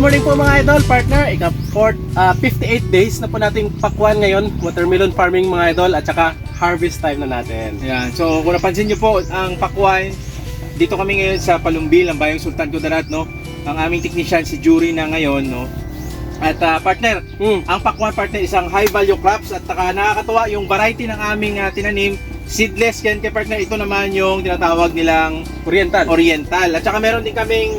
Good morning po mga idol, partner. Ika for, ah, 58 days na po nating pakwan ngayon, watermelon farming mga idol, at saka harvest time na natin. Ayan. So kung napansin nyo po, ang Pakwan, dito kami ngayon sa Palumbil, ang bayang Sultan Kudarat, no? Ang aming technician si Jury na ngayon, no? At ah, partner, Hmm. ang Pakwan partner isang high value crops at saka nakakatuwa yung variety ng aming ah, tinanim, seedless yan kay partner. Ito naman yung tinatawag nilang Oriental. Oriental. At saka meron din kaming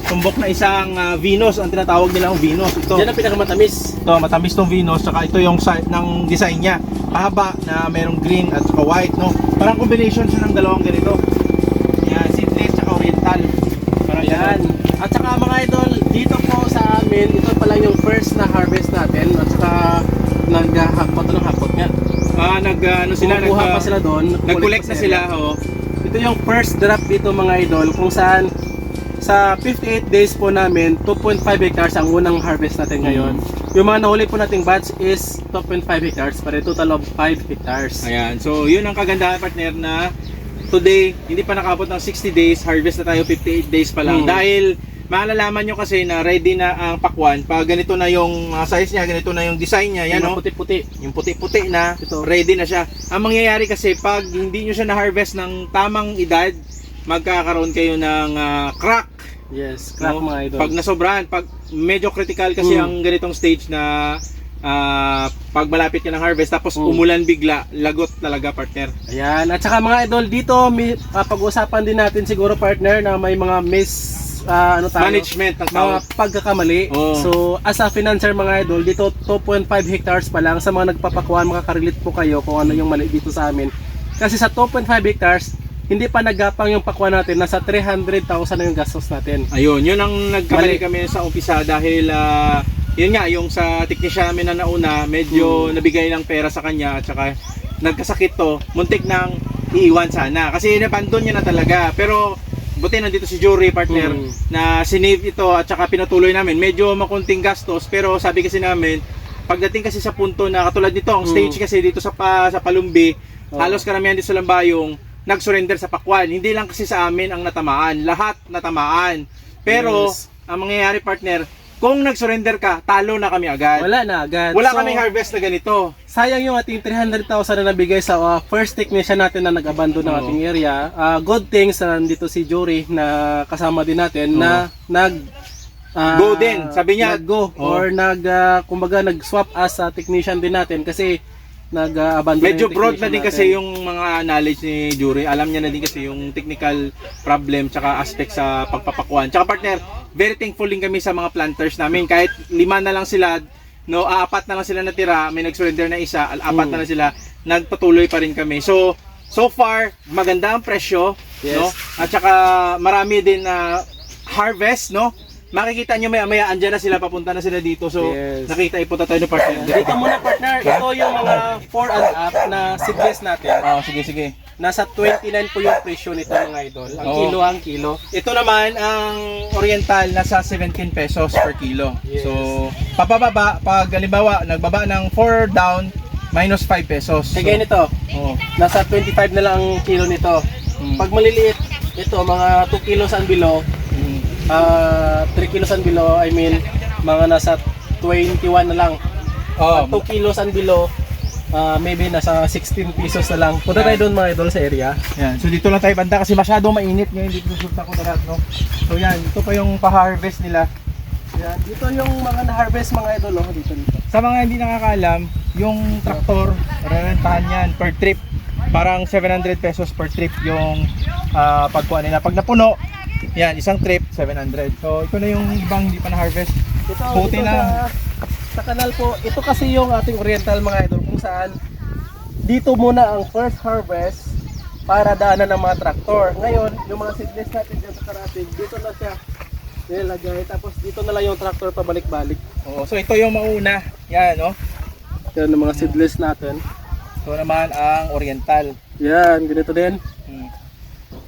nakatumbok na isang ah, Venus, ang tinatawag nilang Venus. Ito. Yan ang pinakamatamis. Ito, matamis tong Venus, saka ito yung si- ng design niya. Pahaba na merong green at saka white, no? Parang combination siya ng dalawang ganito. Yan, seedless tsaka oriental. Parang Ayan. At saka mga idol, dito po sa amin, ito pa lang yung first na harvest natin. At saka naghahakot ng hakot nga. Ah, nag ano sila, nag, pa sila doon. nag-collect na sa sila, oh. Ito yung first drop dito mga idol kung saan sa 58 days po namin 2.5 hectares ang unang harvest natin ngayon. Yung mga nahuli po nating batch is 2.5 hectares para total of 5 hectares. Ayan, so yun ang kagandahan partner na today, hindi pa nakabot ng 60 days, harvest na tayo 58 days pa lang. Hmm. Dahil maalalaman nyo kasi na ready na ang pakwan. Pag ganito na yung size niya, ganito na yung design niya, yan Yung oh. puti-puti. yung puti-puti na, Ito. ready na siya. Ang mangyayari kasi pag hindi nyo siya na-harvest ng tamang edad, magkakaroon kayo ng ah, crack. Yes, crack no? mga idol. Pag nasobrahan, pag medyo critical kasi Mm. ang ganitong stage na ah, pag malapit ka ng harvest tapos Mm. umulan bigla, lagot talaga partner. Ayan, at saka mga idol, dito may, ah, pag-usapan din natin siguro partner na may mga miss ah, ano tayo, Management ng mga pagkakamali. Oo. So, as a financer mga idol, dito 2.5 hectares pa lang sa mga nagpapakuan, makaka-relate po kayo kung ano yung mali dito sa amin. Kasi sa 2.5 hectares, hindi pa nagapang yung pakuan natin, nasa 300,000 na yung gastos natin. Ayun, yun ang nagkamali Mali. kami sa umpisa dahil ah, yun nga, yung sa technician namin na nauna, medyo Hmm. nabigay ng pera sa kanya at saka nagkasakit to, muntik nang iiwan sana. Kasi inabandon niya na talaga. Pero buti nandito si Jury partner Hmm. na sinave ito at saka pinatuloy namin. Medyo makunting gastos pero sabi kasi namin, pagdating kasi sa punto na katulad nito, ang Hmm. stage kasi dito sa, pa, sa Palumbi, Oo. halos karamihan dito sa Lambayong, nag-surrender sa Pakwan. Hindi lang kasi sa amin ang natamaan, lahat natamaan. Pero Yes. ang mangyayari partner, kung nag-surrender ka, talo na kami agad. Wala na agad. Wala So, kaming harvest na ganito. sayang yung ating 300,000 na nabigay sa uh, first technician natin na nag-abandon ng Oo. ating area. Uh, good things na nandito si Jury na kasama din natin na nag ah, Go din. Sabi niya- nag-go Oo. or nag ah, kumbaga nag-swap as a technician din natin kasi nag-abandon Medyo broad na din kasi natin. yung mga knowledge ni Jury. Alam niya na din kasi yung technical problem tsaka aspect sa pagpapakuan. Tsaka partner, very thankful din kami sa mga planters namin. Kahit lima na lang sila, no, apat na lang sila natira, may nag-surrender na isa, apat Mm. na lang sila, nagpatuloy pa rin kami. So, so far, maganda ang presyo, Yes. no? At saka marami din na harvest, no? Makikita nyo maya maya andyan na sila papunta na sila dito so Yes. nakita ipunta tayo ng partner Dito muna partner, ito yung mga 4 and up na seedless natin. Oh, sige sige Nasa 29 po yung presyo nito mga idol. Ang Oo. kilo ang kilo. Ito naman ang oriental nasa 17 pesos per kilo. Yes. So, papababa pag halimbawa nagbaba ng 4 down minus 5 pesos. So, Kaya ganito, oh. nasa 25 na lang ang kilo nito. Mm. Pag maliliit, ito mga 2 kilos and below, Mm. ah 3 kilos and below, I mean, mga nasa 21 na lang. Oh, Pag 2 kilos and below, ah, maybe nasa 16 pesos na lang. Punta tayo doon mga idol sa area. yan. So dito lang tayo banda kasi masyado mainit ngayon dito sa Sultan Kudarat, no. So yan, ito pa yung pa-harvest nila. Yan. Dito yung mga na-harvest mga idol, oh, dito dito. Sa mga hindi nakakaalam, yung traktor, rerentahan yan per trip. Parang 700 pesos per trip yung ah, pagkuha nila. Pag napuno, yan, isang trip, 700. So, ito na yung ibang hindi pa na-harvest. Ito, na. Sa, sa kanal po, ito kasi yung ating oriental mga idol kung saan dito muna ang first harvest para daanan ng mga traktor. Ngayon, yung mga seedless natin dyan sa karating, dito na siya nilagay. Tapos dito na lang yung tractor pabalik-balik. Oo, so ito yung mauna. Yan, no? Yan ang mga seedless natin. Ito naman ang oriental. Yan, ganito din. Hmm.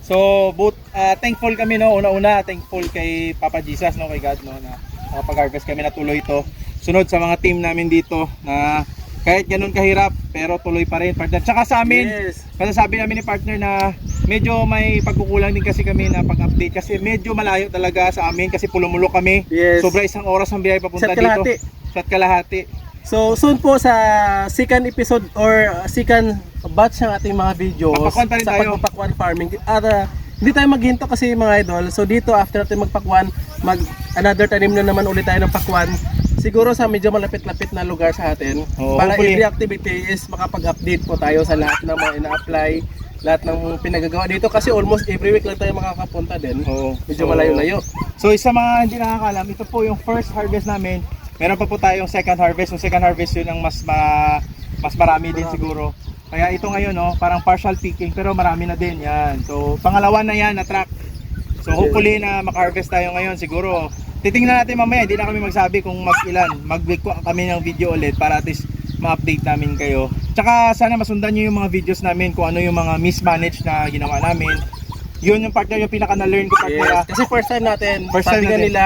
So, but ah, thankful kami no, una-una thankful kay Papa Jesus no, kay God no na nakapag-harvest kami na tuloy ito. Sunod sa mga team namin dito na kahit ganun kahirap pero tuloy pa rin partner. Tsaka sa amin, Yes. kasi sabi namin ni partner na medyo may pagkukulang din kasi kami na pag-update kasi medyo malayo talaga sa amin kasi pulumulo kami. Yes. Sobra isang oras ang biyahe papunta kalahati. dito. Sa kalahati. So soon po sa second episode or uh, second batch ng ating mga videos sa tayo. pagpapakwan farming. At uh, hindi tayo maghinto kasi mga idol. So dito after natin magpakwan, mag another tanim na naman ulit tayo ng pakwan. Siguro sa medyo malapit-lapit na lugar sa atin. Oo, para hopefully. every activity is makapag-update po tayo sa lahat ng mga ina-apply, lahat ng pinagagawa dito kasi almost every week lang tayo makakapunta din. Oo. Medyo So, malayo-layo. So isa mga hindi nakakalam, ito po yung first harvest namin. Meron pa po tayong second harvest. Yung second harvest yun ang mas ma, mas marami din siguro. Kaya ito ngayon, no, parang partial picking pero marami na din yan. So pangalawa na yan na track. So hopefully na maka-harvest tayo ngayon siguro. Titingnan natin mamaya, hindi na kami magsabi kung mag-ilan. Mag-week kami ng video ulit para at least ma-update namin kayo. Tsaka sana masundan nyo yung mga videos namin kung ano yung mga mismanage na ginawa namin. Yun yung partner, yung pinaka na-learn ko partner. Yes, kasi first time natin, First time sabi natin. nila,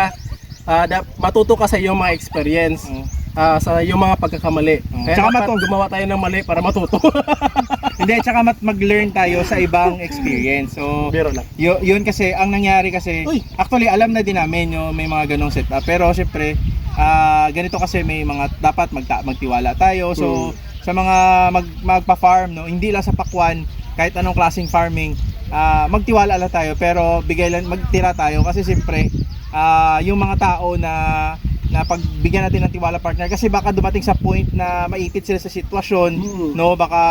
da- matuto ka sa iyong mga experience, Oo. Ah, sa iyong mga pagkakamali. Oo. Kaya Tsaka dapat matu- gumawa tayo ng mali para matuto. Hindi, tsaka mat mag-learn tayo sa ibang experience. So, Biro lang. Yo, yun kasi, ang nangyari kasi, Uy! actually alam na din namin yung may mga ganong setup. Pero syempre, ah ganito kasi may mga, dapat magta, magtiwala tayo. So, sa mga mag, magpa-farm, no, hindi lang sa pakwan, kahit anong klaseng farming, ah magtiwala lang tayo. Pero bigay lang, magtira tayo. Kasi syempre, ah yung mga tao na na pagbigyan natin ng tiwala partner kasi baka dumating sa point na maipit sila sa sitwasyon Mm. no baka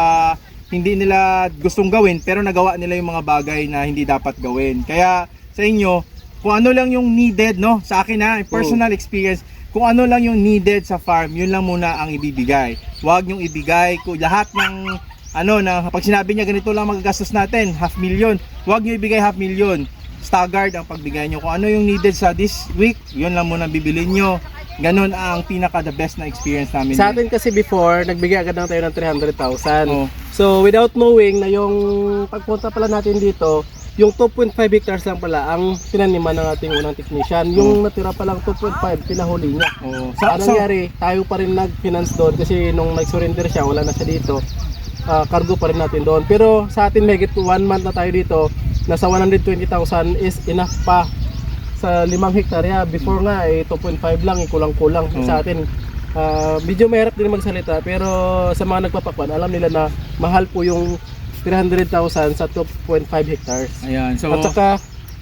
hindi nila gustong gawin pero nagawa nila yung mga bagay na hindi dapat gawin. Kaya sa inyo, kung ano lang yung needed no, sa akin ha, personal experience, kung ano lang yung needed sa farm, yun lang muna ang ibibigay. Huwag yung ibigay ko lahat ng ano na pag sinabi niya ganito lang magagastos natin, half million. Huwag niyo ibigay half million. Staggered ang pagbigay niyo. Kung ano yung needed sa this week, yun lang muna bibilin niyo. Ganon ang pinaka the best na experience namin. Sa atin kasi before, nagbigay agad lang tayo ng 300,000. Oo. So, without knowing na yung pagpunta pala natin dito, yung 2.5 hectares lang pala ang tinaniman ng ating unang technician. Yung natira pa lang 2.5, pinahuli niya. Oo. Sa so, nangyari, tayo pa rin nag-finance doon kasi nung nag-surrender siya, wala na siya dito. ah, cargo pa rin natin doon. Pero sa atin, megit one month na tayo dito, nasa 120,000 is enough pa sa limang hektarya. Before nga, eh, 2.5 lang, eh, kulang-kulang Oo. sa atin. Ah, medyo mahirap din magsalita, pero sa mga nagpapakwan, alam nila na mahal po yung 300,000 sa 2.5 hectares. Ayan. So, At saka,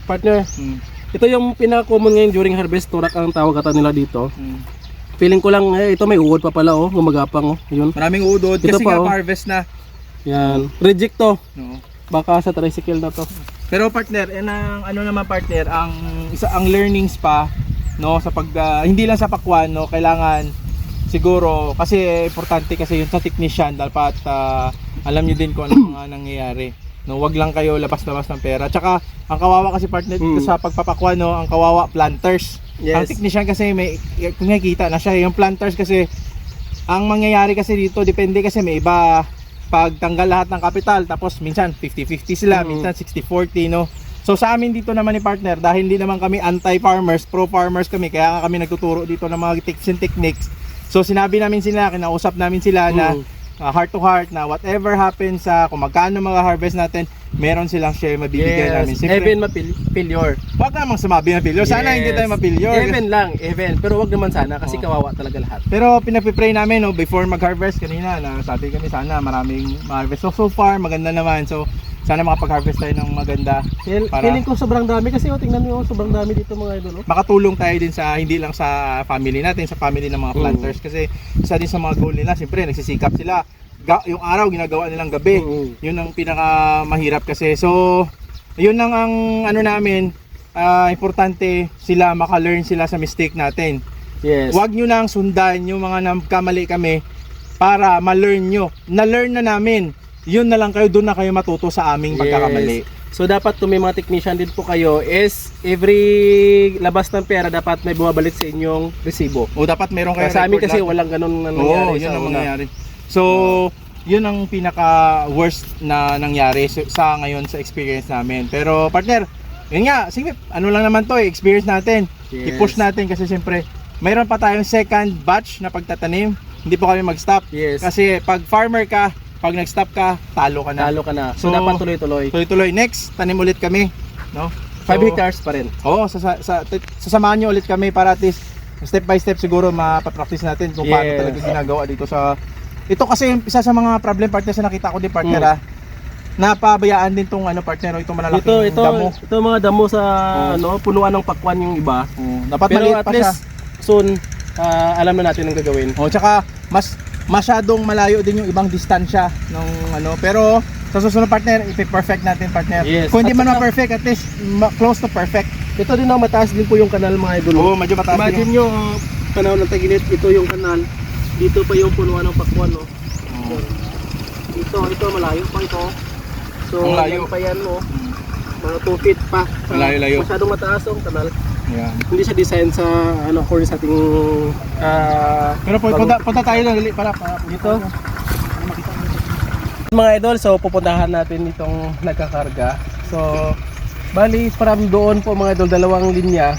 partner, mm, ito yung pinaka-common ngayon during harvest, turak ang tawag ata nila dito. mm. Feeling ko lang, eh, ito may uod pa pala oh, gumagapang oh. Yun. Maraming udod Ito kasi pa, nga oh. harvest na. Yan. Reject to. No. Baka sa tricycle na to. Pero partner, yan ang ano naman partner, ang isa ang learnings pa no sa pag ah, hindi lang sa pakwan no, kailangan siguro kasi importante kasi yun sa technician dapat ah, alam niyo din kung ano mga nangyayari. No, wag lang kayo labas-labas ng pera. Tsaka ang kawawa kasi partner Mm. sa pagpapakwan no, ang kawawa planters. Ang Yes. technician kasi may kung nakikita na siya, yung planters kasi ang mangyayari kasi dito depende kasi may iba pagtanggal lahat ng kapital tapos minsan 50-50 sila, Mm. minsan 60-40 no. So sa amin dito naman ni partner dahil hindi naman kami anti-farmers, pro-farmers kami kaya nga kami nagtuturo dito ng mga tips and techniques. So sinabi namin sila, kinausap namin sila na Mm. uh, heart to heart na whatever happens sa kung magkano mga harvest natin, meron silang share mabibigay namin. Yes. Siyempre, Even mapil- failure. wag namang sumabi na failure. Sana hindi tayo ma-failure. Even lang, even. Pero wag naman sana kasi Oo. kawawa talaga lahat. Pero pinapipray namin no, before mag-harvest kanina na sabi kami sana maraming ma-harvest. So so far maganda naman. So sana makapag-harvest tayo ng maganda. Feel, Para- Feeling ko sobrang dami kasi oh, tingnan niyo oh, sobrang dami dito mga idol. Oh. Makatulong tayo din sa hindi lang sa family natin, sa family ng mga Mm. planters kasi isa din sa mga goal nila, siyempre nagsisikap sila. Ga- yung araw ginagawa nilang gabi. Mm. Yun ang pinaka mahirap kasi. So yun lang ang ano namin ah, importante sila maka-learn sila sa mistake natin. Yes. Huwag nyo nang sundan yung mga nagkamali kami para ma-learn nyo. Na-learn na namin. Yun na lang kayo, doon na kayo matuto sa aming pagkakamali. So dapat kung may mga technician din po kayo is every labas ng pera dapat may bumabalik sa inyong resibo. O dapat meron kayo Kaya sa amin kasi walang ganun na Oo, yun ang mangyayari. So, yun ang pinaka worst na nangyari sa- sa ngayon sa experience namin. Pero partner, yun nga, sige, ano lang naman to, eh, experience natin. Yes. I-push natin kasi siyempre, mayroon pa tayong second batch na pagtatanim. Hindi po kami mag-stop. Yes. Kasi pag farmer ka, Pag nag-stop ka, talo ka na. Talo ka na. So, So, dapat tuloy-tuloy. Tuloy-tuloy. Next, tanim ulit kami. No? 5 So, hectares pa rin. Oo, sa, sa, sasamahan nyo ulit kami para at least step by step siguro mapapractice natin kung paano Yes. talaga ginagawa dito sa ito kasi yung isa sa mga problem partners na nakita ko din partner Mm. ah napabayaan din tong ano partner itong malalaking Ito, ito, damo ito mga damo sa Oo. ano, punuan ng pakwan yung iba. Oo, dapat Pero maliit at pa siya least soon ah, alam na natin ang gagawin. oh, tsaka mas masyadong malayo din yung ibang distansya ng ano pero sa susunod partner ipi-perfect natin partner Yes. kung hindi man ma-perfect at least ma- close to perfect Ito din ang mataas din po yung kanal mga idol. oo medyo mataas Imagine din nyo, uh, panahon ng tagilid, ito yung kanal. Dito pa yung punuan ng pakwan, no? Oo. Ito, ito, malayo pa ito. So, Ang layo. yan pa yan, no? Mga 2 feet pa. Malayo-layo. Masyadong mataas ang kanal. Yan. Hindi siya design sa, ano, according sa ating, ah, pero pu- punta, punta tayo lang dali para, para dito. Mga idol, so pupuntahan natin itong nagkakarga. So, bali from doon po mga idol, dalawang linya.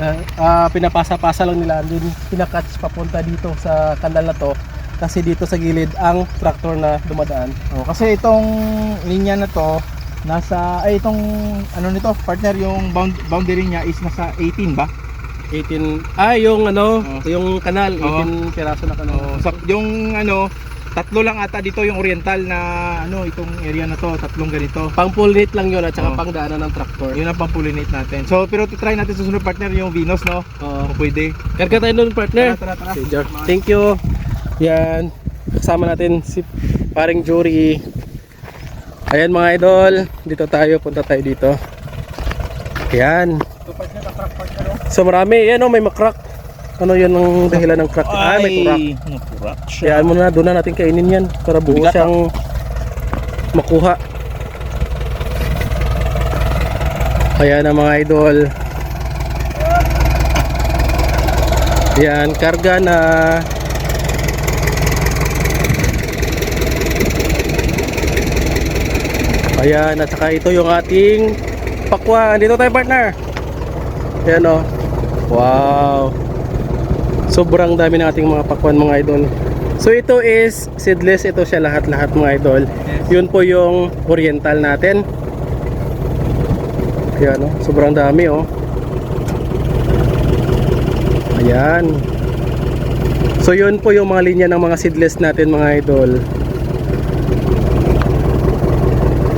Ah, ah, pinapasa-pasa lang nila din pinakats papunta dito sa kanal na to kasi dito sa gilid ang tractor na dumadaan. Oh, kasi itong linya na to nasa ay itong ano nito partner yung bound, boundary niya is nasa 18 ba? 18 ah yung ano, Oo. yung kanal, Oo. 18 piraso na kanal. Oh, sa, yung ano tatlo lang ata dito yung oriental na ano itong area na to tatlong ganito. Pang pollinate lang yun at saka Oo. pang daanan ng tractor. Yun ang pampulinate natin. So pero try natin sa sunod partner yung Venus no. Oo. Kung pwede. Karga tayo nun partner. Tara tara tara. Jar. Thank you. Yan. Kasama natin si paring Jory. Ayan mga idol. Dito tayo. Punta tayo dito. Ayan. So. So marami. Yan o. May makrak. Ano yun ang dahilan ng crack? Ah, may kurak. nakurak Ayan mo na. Doon na natin kainin yan. Para buo Bigat, siyang makuha. Ayan ang mga idol. Yan. Karga na. Ayan, at saka ito yung ating pakwan. Dito tayo partner. Ayan o. Wow. Sobrang dami ng ating mga pakwan mga idol. So ito is seedless. Ito siya lahat-lahat mga idol. Yun po yung oriental natin. Ayan o. Sobrang dami o. Ayan. So yun po yung mga linya ng mga seedless natin mga idol.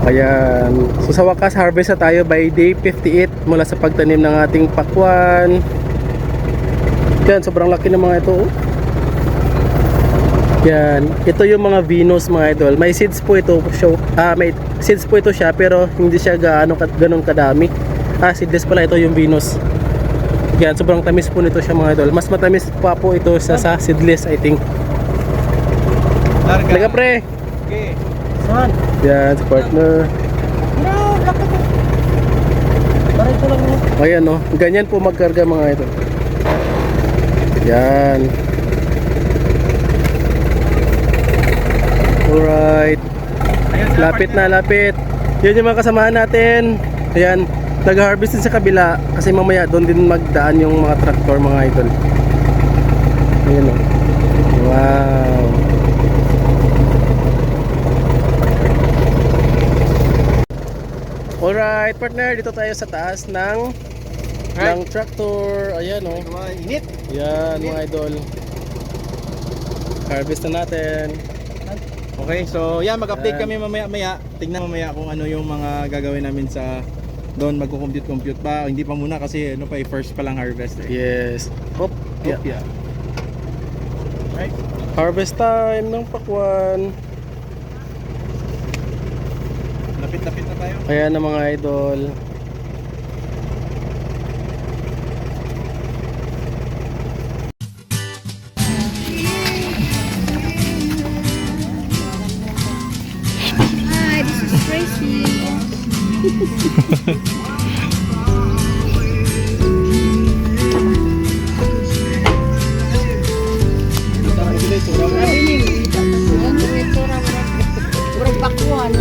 Ayan. So sa wakas harvest na tayo by day 58 mula sa pagtanim ng ating pakwan. Yan, sobrang laki ng mga ito. oh. Yan. Ito yung mga Venus mga idol. May seeds po ito. Show, ah, may seeds po ito siya pero hindi siya gaano ka- ganun kadami. Ah, seedless pala ito yung Venus. Yan, sobrang tamis po nito siya mga idol. Mas matamis pa po ito sa, sa seedless I think. Larga. Pre. Okay. Saan? Yan, si partner. No, laki to. Parang ito lang. oh. Ayan no, ganyan po magkarga mga ito. Yan. Alright. Lapit na, lapit. Yun yung mga kasamahan natin. Ayan, nag-harvest din sa kabila kasi mamaya doon din magdaan yung mga tractor mga idol. Ayan o. Wow. Alright, partner, dito tayo sa taas ng ng tractor. Ayan o. Init. Yan mga idol. Harvest na natin. Okay, so yan mag-update kami mamaya-maya. Tingnan mamaya kung ano yung mga gagawin namin sa doon magko-compute-compute pa. Hindi pa muna kasi ano pa eh, first pa lang harvest eh. Yes. Hop. Yeah. Yeah. Right. Harvest time ng pakwan. Lapit-lapit na tayo. Ayan na mga idol. one.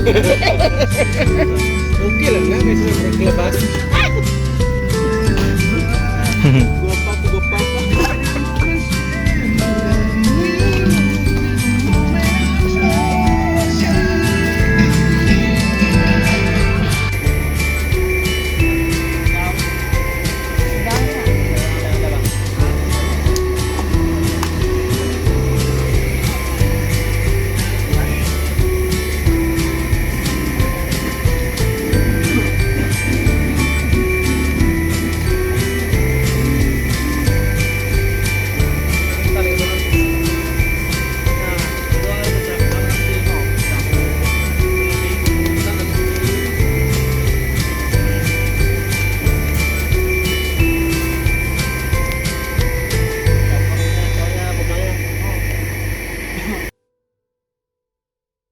okay lang na, kasi naglabas.